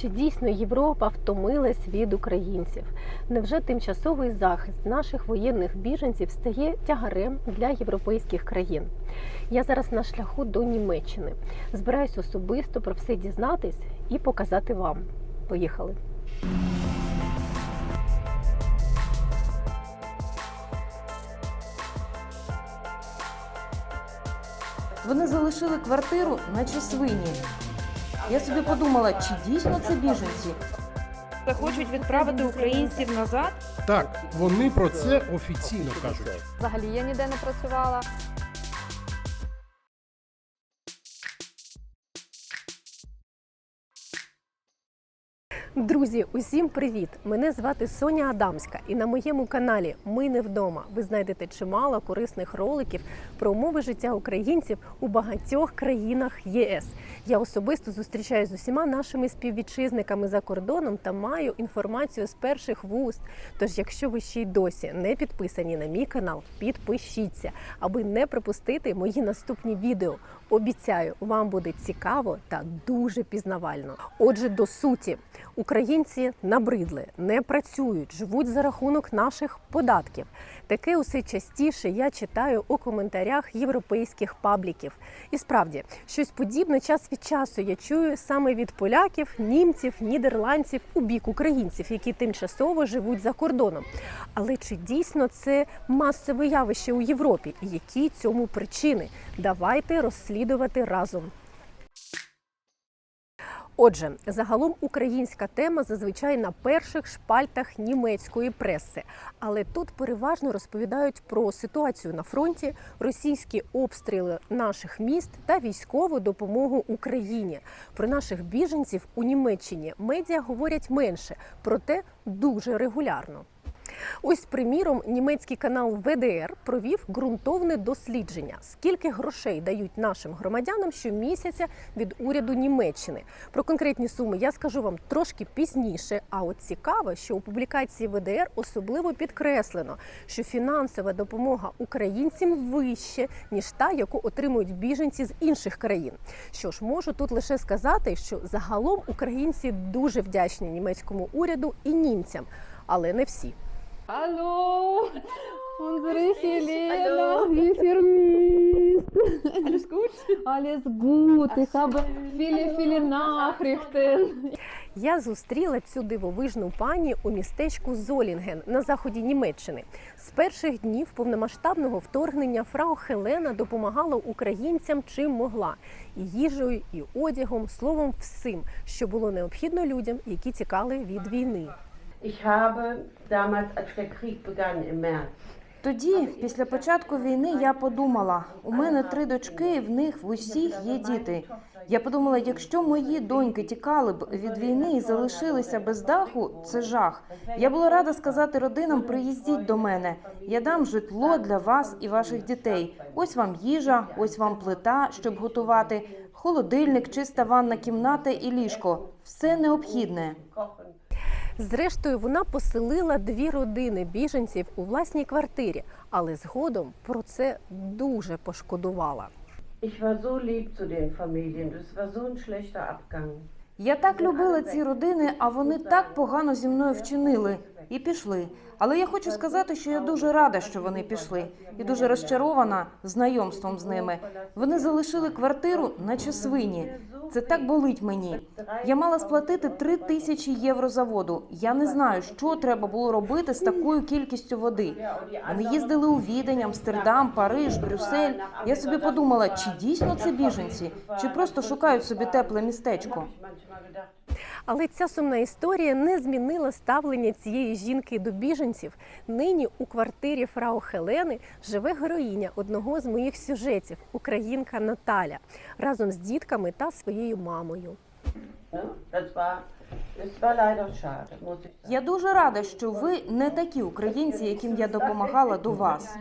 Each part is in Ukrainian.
Чи дійсно Європа втомилась від українців? Невже тимчасовий захист наших воєнних біженців стає тягарем для європейських країн? Я зараз на шляху до Німеччини. Збираюсь особисто про все дізнатись і показати вам. Поїхали! Вони залишили квартиру, наче свині. Я собі подумала, чи дійсно це біженці? Хочуть відправити українців назад. Так, вони про це офіційно кажуть. Взагалі я ніде не працювала. Друзі, усім привіт! Мене звати Соня Адамська, і на моєму каналі Ми не вдома. Ви знайдете чимало корисних роликів про умови життя українців у багатьох країнах ЄС. Я особисто зустрічаюся з усіма нашими співвітчизниками за кордоном та маю інформацію з перших вуст. Тож, якщо ви ще й досі не підписані на мій канал, підпишіться, аби не пропустити мої наступні відео. Обіцяю, вам буде цікаво та дуже пізнавально. Отже, до суті, українці набридли, не працюють, живуть за рахунок наших податків. Таке усе частіше я читаю у коментарях європейських пабліків. І справді, щось подібне час від часу я чую саме від поляків, німців, нідерландців у бік українців, які тимчасово живуть за кордоном. Але чи дійсно це масове явище у Європі? Які цьому причини? Давайте розслідувати разом. Отже, загалом українська тема зазвичай на перших шпальтах німецької преси, але тут переважно розповідають про ситуацію на фронті, російські обстріли наших міст та військову допомогу Україні. Про наших біженців у Німеччині медіа говорять менше, проте дуже регулярно. Ось, приміром, німецький канал ВДР провів ґрунтовне дослідження, скільки грошей дають нашим громадянам щомісяця від уряду Німеччини. Про конкретні суми я скажу вам трошки пізніше. А от цікаво, що у публікації ВДР особливо підкреслено, що фінансова допомога українцям вище ніж та, яку отримують біженці з інших країн. Що ж, можу тут лише сказати, що загалом українці дуже вдячні німецькому уряду і німцям, але не всі. Hallo, unsere Helena, wie vermisst. Alles gut? Alles gut, ich habe viele, viele Nachrichten. Я зустріла цю дивовижну пані у містечку Золінген на заході Німеччини. З перших днів повномасштабного вторгнення фрау Хелена допомагала українцям чим могла і їжею, і одягом, словом, всім, що було необхідно людям, які тікали від війни. Ich habe damals, als der Krieg begann im März, Тоді, після початку війни, я подумала: у мене три дочки, в них в усіх є діти. Я подумала, якщо мої доньки тікали б від війни і залишилися без даху, це жах. Я була рада сказати родинам: приїздіть до мене. Я дам житло для вас і ваших дітей. Ось вам їжа, ось вам плита, щоб готувати, холодильник, чиста ванна кімната і ліжко. Все необхідне. Зрештою, вона поселила дві родини біженців у власній квартирі, але згодом про це дуже пошкодувала. Я так любила ці родини, а вони так погано зі мною вчинили і пішли. Але я хочу сказати, що я дуже рада, що вони пішли, і дуже розчарована знайомством з ними. Вони залишили квартиру, наче свині. Це так болить мені. Я мала сплатити три тисячі євро за воду. Я не знаю, що треба було робити з такою кількістю води. Вони їздили у Відень, Амстердам, Париж, Брюссель. Я собі подумала, чи дійсно це біженці, чи просто шукають собі тепле містечко. Але ця сумна історія не змінила ставлення цієї жінки до біженців. Нині у квартирі фрау Хелени живе героїня одного з моїх сюжетів, українка Наталя, разом з дітками та своєю мамою. Я дуже рада, що ви не такі українці, яким я допомагала до вас.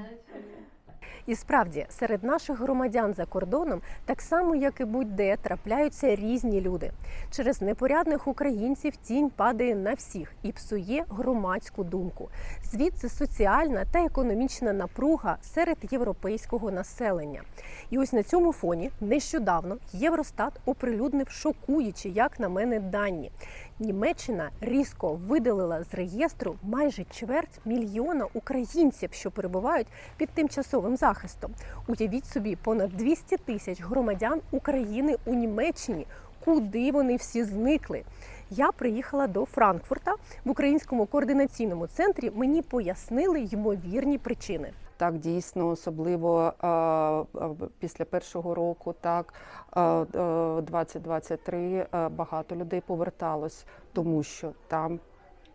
І справді, серед наших громадян за кордоном, так само як і будь-де, трапляються різні люди. Через непорядних українців тінь падає на всіх і псує громадську думку. Звідси соціальна та економічна напруга серед європейського населення. І ось на цьому фоні нещодавно Євростат оприлюднив шокуючі, як на мене, дані. Німеччина різко видалила з реєстру майже чверть мільйона українців, що перебувають під тимчасовим захистом. Уявіть собі, понад 200 тисяч громадян України у Німеччині. Куди вони всі зникли? Я приїхала до Франкфурта в українському координаційному центрі. Мені пояснили ймовірні причини. Так, дійсно, особливо е, е, після першого року, так е, е, 2023, е, багато людей поверталось, тому що там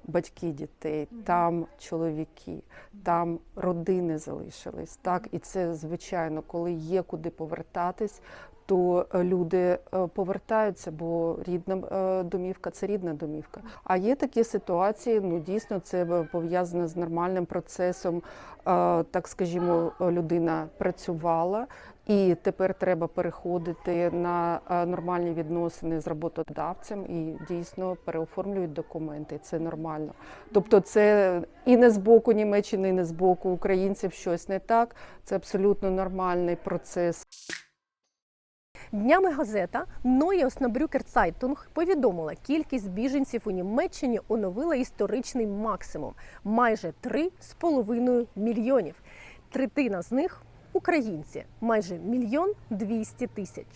батьки дітей, там чоловіки, там родини залишились. Так, і це звичайно, коли є куди повертатись. То е, люди е, повертаються, бо рідна е, домівка це рідна домівка. А є такі ситуації, ну дійсно це пов'язане з нормальним процесом. Так скажімо, людина працювала, і тепер треба переходити на нормальні відносини з роботодавцем і дійсно переоформлюють документи. Це нормально. Тобто, це і не з боку Німеччини, і не з боку українців щось не так. Це абсолютно нормальний процес. Днями газета Neue Osnabrücker Zeitung повідомила, кількість біженців у Німеччині оновила історичний максимум майже 3,5 мільйонів. Третина з них українці, майже мільйон 200 тисяч.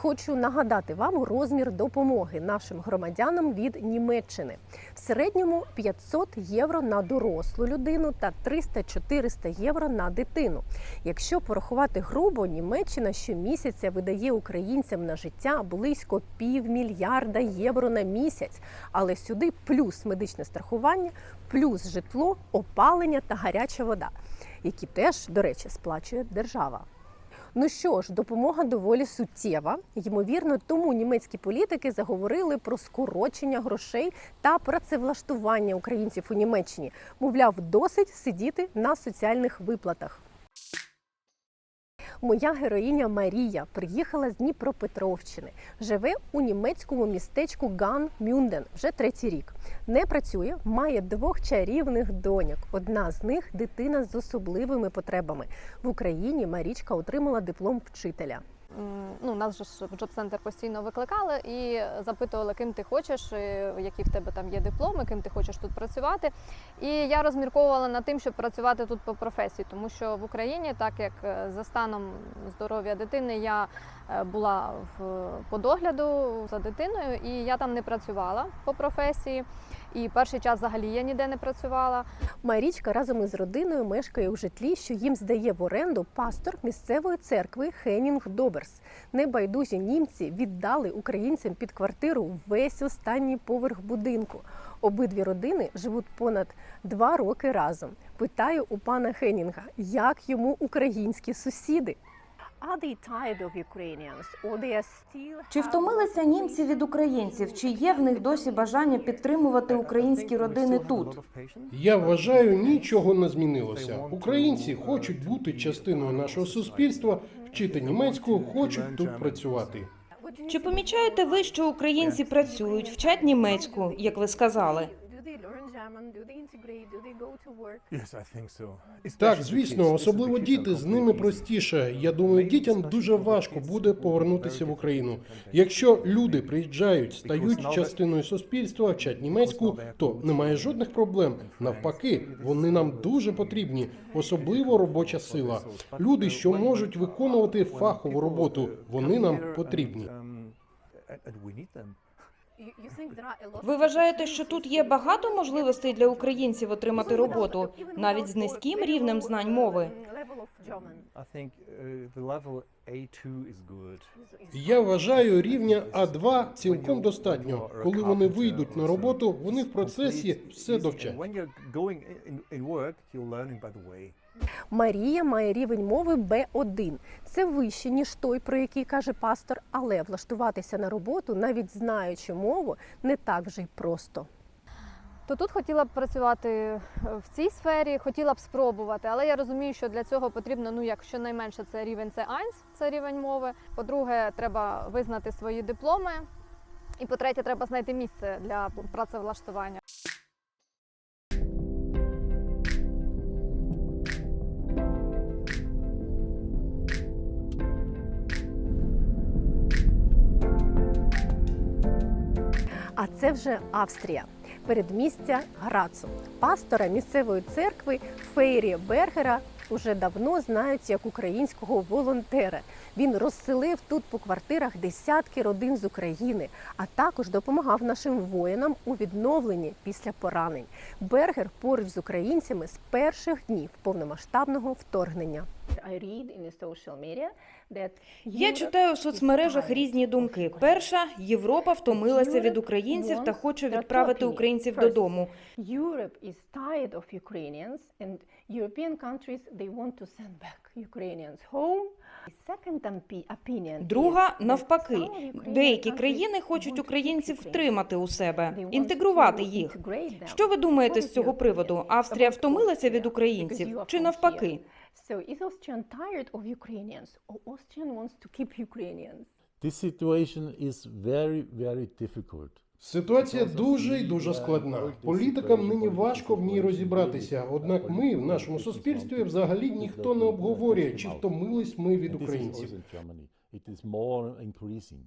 Хочу нагадати вам розмір допомоги нашим громадянам від Німеччини. В середньому 500 євро на дорослу людину та 300-400 євро на дитину. Якщо порахувати грубо, Німеччина щомісяця видає українцям на життя близько півмільярда євро на місяць. Але сюди плюс медичне страхування, плюс житло, опалення та гаряча вода, які теж, до речі, сплачує держава. Ну що ж, допомога доволі суттєва. Ймовірно, тому німецькі політики заговорили про скорочення грошей та працевлаштування українців у Німеччині. Мовляв, досить сидіти на соціальних виплатах. Моя героїня Марія приїхала з Дніпропетровщини. Живе у німецькому містечку Ган Мюнден вже третій рік. Не працює, має двох чарівних доньок. Одна з них дитина з особливими потребами. В Україні Марічка отримала диплом вчителя. Ну, нас же в джоб-центр постійно викликали і запитували, ким ти хочеш, які в тебе там є дипломи, ким ти хочеш тут працювати. І я розмірковувала над тим, щоб працювати тут по професії, тому що в Україні, так як е, за станом здоров'я дитини, я е, була в по догляду за дитиною, і я там не працювала по професії. І перший час взагалі я ніде не працювала. Марічка разом із родиною мешкає у житлі, що їм здає в оренду пастор місцевої церкви Хенінг Доберс. Небайдужі німці віддали українцям під квартиру весь останній поверх будинку. Обидві родини живуть понад два роки разом. Питаю у пана Хенінга, як йому українські сусіди. Are they tired of Ukrainians or they are still Чи втомилися німці від українців? Чи є в них досі бажання підтримувати українські родини тут? Я вважаю, нічого не змінилося. Українці хочуть бути частиною нашого суспільства, вчити німецьку, хочуть тут працювати. Чи помічаєте ви, що українці працюють, вчать німецьку, як ви сказали? Так, звісно, особливо діти з ними простіше. Я думаю, дітям дуже важко буде повернутися в Україну. Якщо люди приїжджають, стають частиною суспільства, вчать німецьку, то немає жодних проблем. Навпаки, вони нам дуже потрібні, особливо робоча сила. Люди, що можуть виконувати фахову роботу, вони нам потрібні. Ви вважаєте, що тут є багато можливостей для українців отримати роботу, навіть з низьким рівнем знань мови? Uh, the level A2 is good. Я вважаю, рівня А2 цілком достатньо. Коли вони вийдуть на роботу, вони в процесі все довчать. Марія має рівень мови Б1. Це вище, ніж той, про який каже пастор, але влаштуватися на роботу, навіть знаючи мову, не так вже й просто. то тут хотіла б працювати е, в цій сфері, хотіла б спробувати, але я розумію, що для цього потрібно, ну як щонайменше, це рівень C1, це рівень мови. По-друге, треба визнати свої дипломи. І по-третє, треба знайти місце для працевлаштування. Це вже Австрія, передмістя Грацу. Пастора місцевої церкви Фейрі Бергера уже давно знають як українського волонтера. Він розселив тут по квартирах десятки родин з України, а також допомагав нашим воїнам у відновленні після поранень. Бергер поруч з українцями з перших днів повномасштабного вторгнення. Я читаю в соцмережах різні думки. Перша Європа втомилася від українців та хоче відправити українців додому. Друга навпаки. Деякі країни хочуть українців втримати у себе, інтегрувати їх. Що ви думаєте з цього приводу? Австрія втомилася від українців чи навпаки? So is Austrian tired of Ukrainians or Austrian wants to keep Ukrainians? This situation is very, very difficult. Ситуація дуже і дуже складна. Політикам нині важко в ній розібратися. Однак ми в нашому суспільстві взагалі ніхто не обговорює, чи втомились ми від And this is українців. also in Germany. It is more increasing.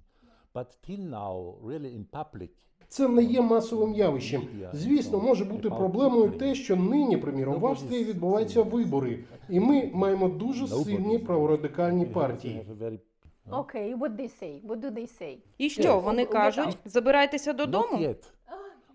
But till now, really in public, Це не є масовим явищем. Звісно, може бути проблемою те, що нині, приміром, в Австрії відбуваються вибори, і ми маємо дуже сильні праворадикальні партії. Okay, what they say? What do they say? І що вони кажуть? Забирайтеся додому. yet.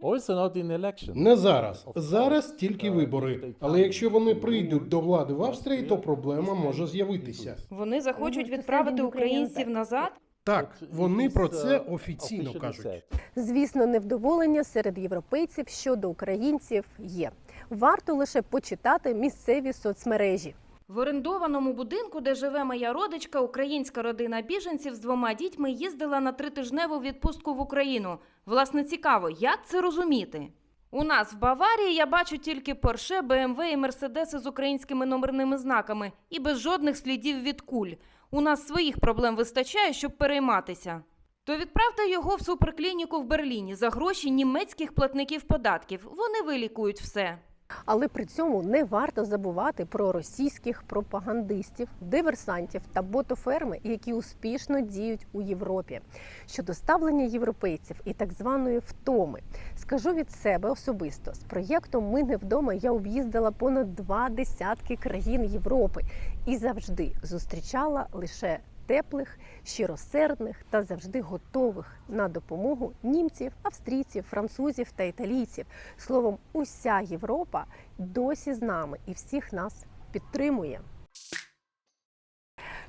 Also not in election. Не зараз. Зараз тільки вибори. Але якщо вони прийдуть до влади в Австрії, то проблема може з'явитися. Вони захочуть відправити українців назад. Так, вони про це uh, офіційно кажуть. Звісно, невдоволення серед європейців щодо українців є. Варто лише почитати місцеві соцмережі. В орендованому будинку, де живе моя родичка, українська родина біженців з двома дітьми їздила на тритижневу відпустку в Україну. Власне, цікаво, як це розуміти? У нас в Баварії я бачу тільки Порше, БМВ і Мерседеси з українськими номерними знаками і без жодних слідів від куль. У нас своїх проблем вистачає, щоб перейматися. То відправте його в суперклініку в Берліні за гроші німецьких платників податків. Вони вилікують все. Але при цьому не варто забувати про російських пропагандистів, диверсантів та ботоферми, які успішно діють у Європі. Щодо ставлення європейців і так званої втоми, скажу від себе особисто з проєктом Ми не вдома я об'їздила понад два десятки країн Європи і завжди зустрічала лише теплих, щиросердних та завжди готових на допомогу німців, австрійців, французів та італійців. Словом, уся Європа досі з нами і всіх нас підтримує.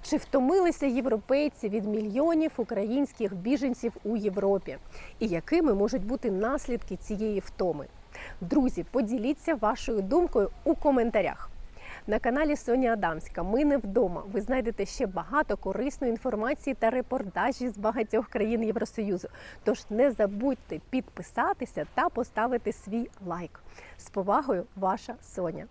Чи втомилися європейці від мільйонів українських біженців у Європі? І якими можуть бути наслідки цієї втоми? Друзі, поділіться вашою думкою у коментарях. На каналі Соня Адамська Ми не вдома. Ви знайдете ще багато корисної інформації та репортажі з багатьох країн Євросоюзу. Тож не забудьте підписатися та поставити свій лайк. З повагою, ваша Соня.